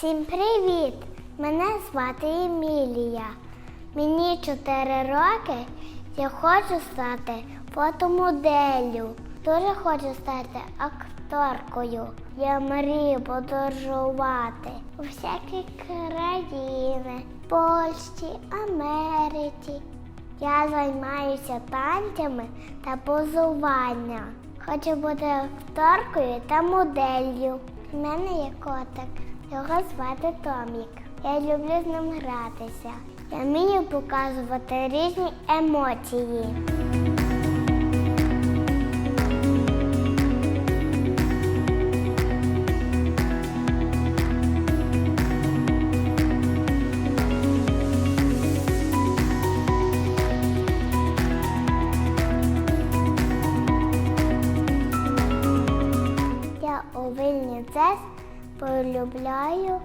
Всім привіт! Мене звати Емілія. Мені 4 роки. Я хочу стати фотомоделлю. Дуже хочу стати акторкою. Я мрію подорожувати у всякі країни, Польщі, Америці. Я займаюся танцями та позуванням. Хочу бути акторкою та моделлю. У мене є котик. Його звати Томік. Я люблю з ним гратися. Я вмію показувати різні емоції. Я у вільний час полюбляю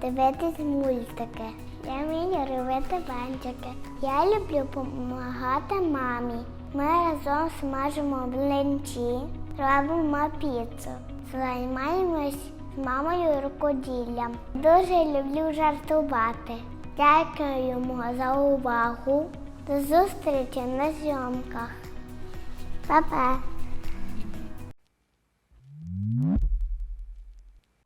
дивитись мультики. Я вмію робити банчики. Я люблю допомагати мамі. Ми разом смажимо блинці, робимо піцу. Займаємось з мамою рукоділлям. Дуже люблю жартувати. Дякуємо за увагу. До зустрічі на зйомках. Па-па!